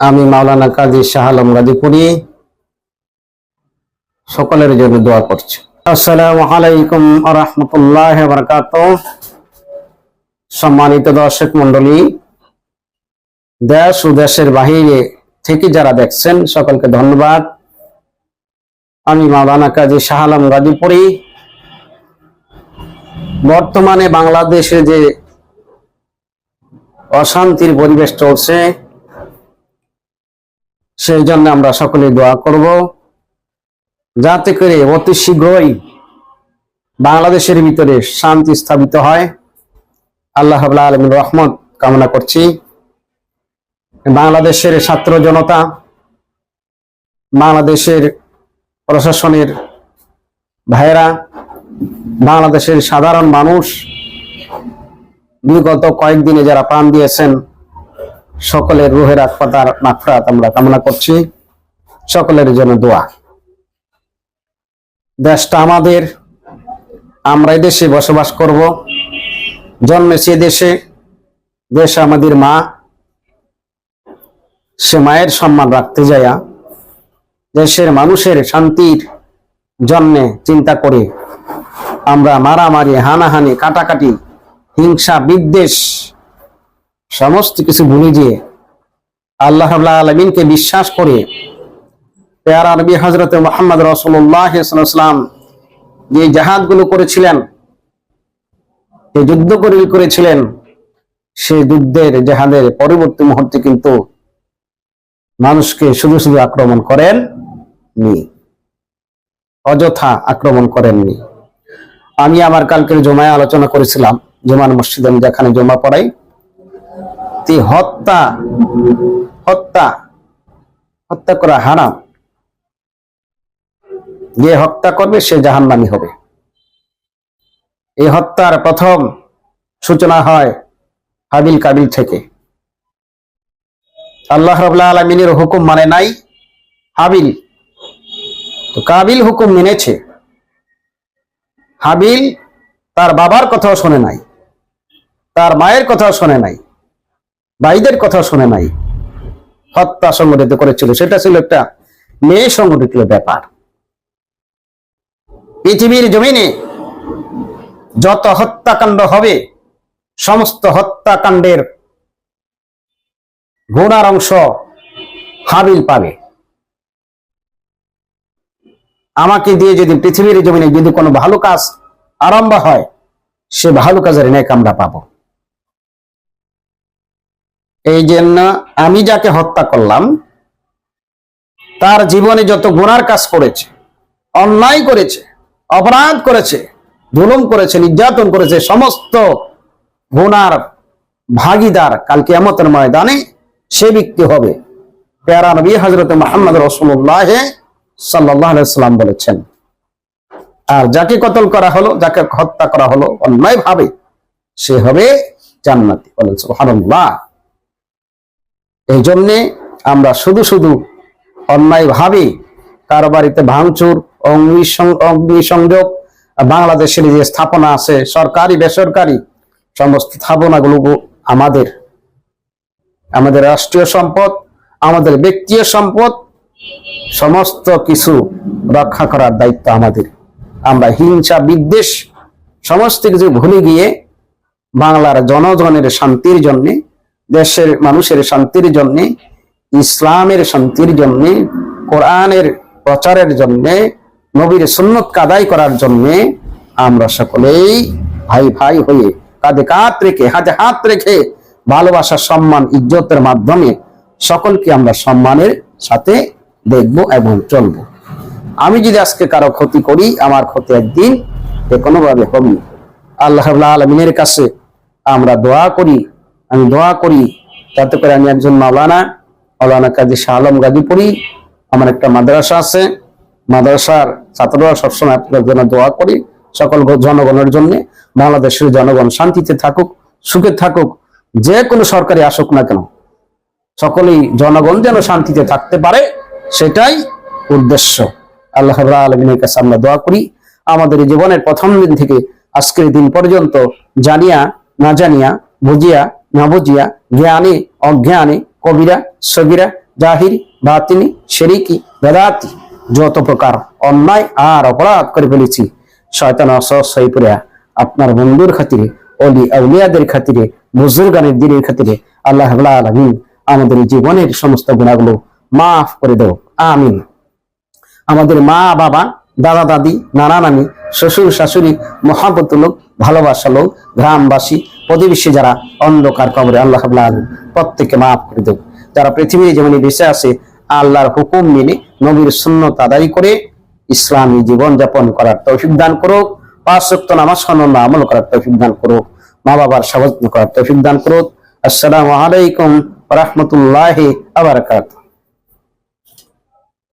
আমি মাওলানা কাজী শাহ আলম গাজীপুরি সকলের জন্য দোয়া করছি। আসসালামু আলাইকুম রহমতুল্লাহ বরকাত সম্মানিত দর্শক মন্ডলী দেশ ও দেশের বাহিরে থেকে যারা দেখছেন, সকলকে ধন্যবাদ। আমি মাওলানা কাজী শাহ আলম গাজীপুরি। বর্তমানে বাংলাদেশে যে অশান্তির পরিবেশ চলছে সেই জন্য আমরা সকলে দোয়া করব। যাতে করে অতি শীঘ্রই বাংলাদেশের ভিতরে শান্তি স্থাপিত হয়। আল্লাহ আলমিন রহমত কামনা করছি। বাংলাদেশের ছাত্র জনতা, বাংলাদেশের প্রশাসনের ভাইয়েরা, বাংলাদেশের সাধারণ মানুষ, বিগত কয়েকদিনে যারা প্রাণ দিয়েছেন সকলের রুহের আকপাতার মাফরাত আমরা কামনা করছি। সকলের জন্য দোয়া। দেশটা আমাদের, আমরা দেশে বসবাস করব। জন্মেছি দেশে, দেশ আমাদের মা, সে মায়ের সম্মান রাখতে যায়া, দেশের মানুষের শান্তির জন্যে চিন্তা করে আমরা মারামারি, হানাহানি, কাটাকাটি, হিংসা, বিদ্বেষ সমস্ত কিছু ভুলে গিয়ে আল্লাহ আলমিনকে বিশ্বাস করে পেয়ারা নবী হজরত মোহাম্মদ রসুল্লাহাম যে জাহাজগুলো করেছিলেন, যে যুদ্ধ করে করেছিলেন, সে যুদ্ধের জাহাজের পরবর্তী মুহূর্তে কিন্তু মানুষকে শুধু শুধু আক্রমণ করেন নি অযথা আক্রমণ করেননি। আমি আমার কালকের জমায় আলোচনা করেছিলাম জমান মসজিদ আমি যেখানে জমা পড়াই হত্যা হত্যা হত্যা করা হারাম। যে হত্যা করবে, সে জাহান্নামি হবে। এই হত্যার প্রথম সূচনা হয় হাবিল কাবিল থেকে। আল্লাহ রবুল্লা আলমিনের হুকুম মানে নাই হাবিল। তো কাবিল হুকুম মেনেছে। হাবিল তার বাবার কথাও শোনে নাই। তার মায়ের কথাও শোনে নাই। ভাইদের কথা শুনে নাই। হত্যা সংগঠিত করেছিল। সেটা ছিল একটা মেয়ে সংগঠিত ব্যাপার। পৃথিবীর জমিনে যত হত্যাকাণ্ড হবে, সমস্ত হত্যাকাণ্ডের ঘোড়ার অংশ হাবিল পাবে। আমাকে দিয়ে যদি পৃথিবীর জমিনে যদি কোনো ভালো কাজ আরম্ভ হয়, সে ভালো কাজের ন্যাক আমরা পাবো। এই জন্য আমি যাকে হত্যা করলাম, তার জীবনে যত গুণার কাজ করেছে, অন্যায় করেছে, অপরাধ করেছে জুলুম করেছে, নির্যাতন করেছে, সমস্ত গুণার ভাগিদার কালকে এমতের ময়দানে সে ব্যক্তি হবে। পেয়ারা নবী হজরত মোহাম্মদ রসুল্লাহ সাল্লাম বলেছেন। আর যাকে কতল করা হলো, যাকে হত্যা করা হলো অন্যায় ভাবে সে হবে জান্নাতি। বলেন সুবহানাল্লাহ। এই জন্যে আমরা শুধু শুধু অন্যায় ভাবে, কারও বাড়িতে ভাঙচুর অগ্নিসংযোগ বাংলাদেশের যে স্থাপনা আছে, সরকারি, বেসরকারি, সমস্ত স্থাপনাগুলো আমাদের। আমাদের রাষ্ট্রীয় সম্পদ, আমাদের ব্যক্তিয় সম্পদ, সমস্ত কিছু রক্ষা করার দায়িত্ব আমাদের। আমরা হিংসা, বিদ্বেষ, সমস্ত কিছু ভুলে গিয়ে বাংলার জনগণের শান্তির জন্যে দেশের মানুষের শান্তির জন্য, ইসলামের শান্তির জন্য, কোরআনের প্রচারের জন্য, নবীর সুন্নত কাদাই করার জন্য আমরা সকলেই ভাই ভাই হয়ে কাঁধে কাত রেখে, হাতে হাত রেখে ভালোবাসা, সম্মান, ইজ্জতের মাধ্যমে সকলকে আমরা সম্মানের সাথে দেখব এবং চলব। আমি যদি আজকে কারও ক্ষতি করি, আমার ক্ষতি একদিন যে কোনোভাবে হবে আল্লাহ আলমিনের কাছে আমরা দোয়া করি আমি দোয়া করি, যাতে করে আমি একজন মাওলানা মাওলানা কাজী শাহ আলম গাজীপুরি, আমার একটা মাদ্রাসা আছে। মাদ্রাসার ছাত্ররা সবসময় আপনাদের জন্য দোয়া করি, সকল জনগণের জন্য, বাংলাদেশের জনগণ শান্তিতে থাকুক, সুখে থাকুক, যে কোনো সরকারি আসুক না কেন, সকলেই জনগণ যেন শান্তিতে থাকতে পারে, সেটাই উদ্দেশ্য। আল্লাহ আলমিনের কাছে আমরা দোয়া করি, আমাদের জীবনের প্রথম দিন থেকে আজকের দিন পর্যন্ত জানিয়া, না জানিয়া, বুঝিয়া না বুঝিয়া জ্ঞানে, অজ্ঞানে, কবিরা সবিরা জাহিরি, বাতিনি শেরিকি বেদাতি, যত প্রকার অন্যায় আর অপরাধ করে ফেলেছি, শয়তান অসহসাই পড়িয়া আপনার বন্ধুর খাতিরে, অলি আউলিয়াদের খাতিরে, বুজুর্গানের দিনের খাতিরে, আল্লাহ আলমিন আমাদের জীবনের সমস্ত গুণাগুলো মাফ করে দেব আমিন। আমাদের মা, বাবা, দাদা, দাদি, নানা নানি, শ্বশুর, শাশুড়ি মহাবত লোক, ভালোবাসা লোক, গ্রামবাসী প্রতিবেশী যারা অন্ধকার কবরে, আল্লাহ আলমিন প্রত্যেককে মাফ করে দেব যারা পৃথিবীর যেমন বেঁচে আছে, আল্লাহর হুকুম মেনে নবীর সুন্নত আদায় করে ইসলামী জীবন যাপন করার তৌফিক দান করুক, পাঁচ সপ্ত নামাজ সনন্দ আমল করার তৌফিক দান করুক, মা বাবার সাবধান করার তৌফিক দান করুক। আসসালামু আলাইকুম রহমতুল্লাহ আবরকাত